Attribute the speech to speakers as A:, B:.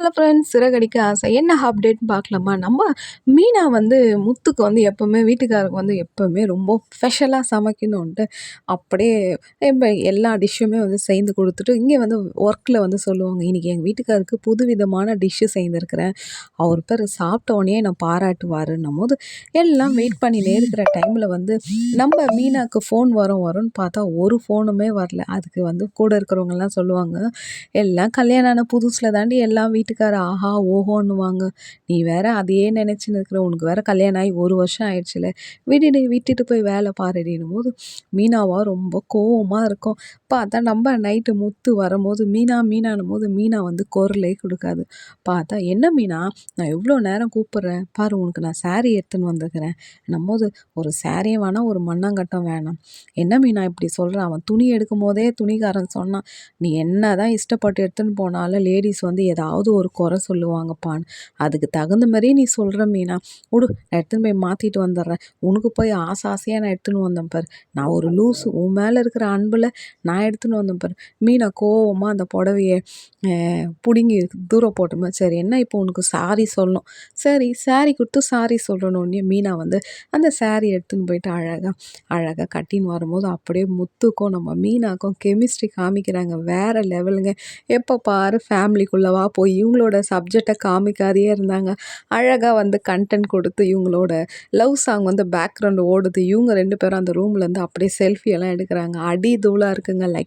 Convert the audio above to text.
A: Hello friends Siragadikka ஆசை. என்ன அப்டேட்னு பார்க்கலாமா? நம்ம மீனா வந்து முத்துக்கு வந்து எப்போவுமே வீட்டுக்காரருக்கு வந்து எப்போவுமே ரொம்ப ஸ்பெஷலாக சமைக்கணுன்ட்டு அப்படியே இப்போ எல்லா டிஷ்ஷுமே வந்து செய்து கொடுத்துட்டு இங்கே வந்து ஒர்க்கில் வந்து சொல்லுவாங்க இன்றைக்கி எங்கள் வீட்டுக்காருக்கு புது விதமான டிஷ்ஷு செய்திருக்கிறேன். அவர் பேர் சாப்பிட்ட உடனே நான் பாராட்டுவாருன்னும் போது எல்லாம் வெயிட் பண்ணினே இருக்கிற டைமில் வந்து நம்ம மீனாவுக்கு ஃபோன் வரும் வரும்னு பார்த்தா ஒரு ஃபோனுமே வரல. அதுக்கு வந்து கூட இருக்கிறவங்கலாம் சொல்லுவாங்க எல்லாம் கல்யாணம் ஆன புதுசில் தாண்டி எல்லாம் வீட்டுக்கார ஆஹா ஓஹோன்னுவாங்க. நீ வேற அதையே நினச்சின்னு இருக்கிற. உனக்கு வேற கல்யாணம் ஆகி ஒரு வருஷம் ஆயிடுச்சுல. விட்டுட்டு விட்டுட்டு போய் வேலை பாருடினும் போது மீனாவா ரொம்ப கோவமாக இருக்கும். பார்த்தா நம்ம நைட்டு முத்து வரும்போது மீனா மீனானும் போது மீனா வந்து குரலே கொடுக்காது. பார்த்தா என்ன மீனா? நான் எவ்வளோ நேரம் கூப்பிட்றேன்? பாரு உனக்கு நான் சாரீ எடுத்துன்னு வந்துக்கிறேன் போது ஒரு சாரியும் வேணாம் ஒரு மண்ணாங்கட்டம் வேணாம். என்ன மீனா இப்படி சொல்கிறான் அவன் துணி எடுக்கும் போதே துணிக்காரன் சொன்னான். நீ என்ன தான் இஷ்டப்பட்டு எடுத்துன்னு போனாலும் லேடிஸ் வந்து ஏதாவது ஒரு குறை சொல்லுவாங்கப்பான்னு அதுக்கு தகுந்த மாதிரியே நீ சொல்கிற மீனா. விடு நான் எடுத்துன்னு போய் மாற்றிட்டு வந்துடுறேன். உனக்கு போய் ஆசை ஆசையாக நான் எடுத்துன்னு வந்தேன் பாரு. நான் ஒரு லூஸு உன் மேலே இருக்கிற அன்பில் நான் எடுத்துன்னு வந்தேன் பாரு. மீனா கோவமாக அந்த புடவைய பிடுங்கி தூரம் போட்டோமா சரி என்ன இப்போ உனக்கு சாரி சொல்லணும்? சரி சாரி கொடுத்து சாரி சொல்லணுன்னே மீனா வந்து அந்த சாரி எடுத்துன்னு போயிட்டு அழகாக அழகாக கட்டின்னு வரும்போது அப்படியே முத்துக்கும் நம்ம மீனாக்கும் கெமிஸ்ட்ரி காமிக்கிறாங்க. வேறு லெவலுங்க எப்போ பாரு ஃபேமிலிக்குள்ளவா போய் இவங்களோட சப்ஜெக்டை காமிக்காதே இருந்தாங்க. அழகாக வந்து கண்டென்ட் கொடுத்து இவங்களோட லவ் சாங் வந்து பேக்ரவுண்ட் ஓடுது. இவங்க ரெண்டு பேரும் அந்த ரூம்லேருந்து அப்படியே செல்ஃபி எல்லாம் எடுக்கிறாங்க. அடி தூளாக இருக்குங்க. லைக்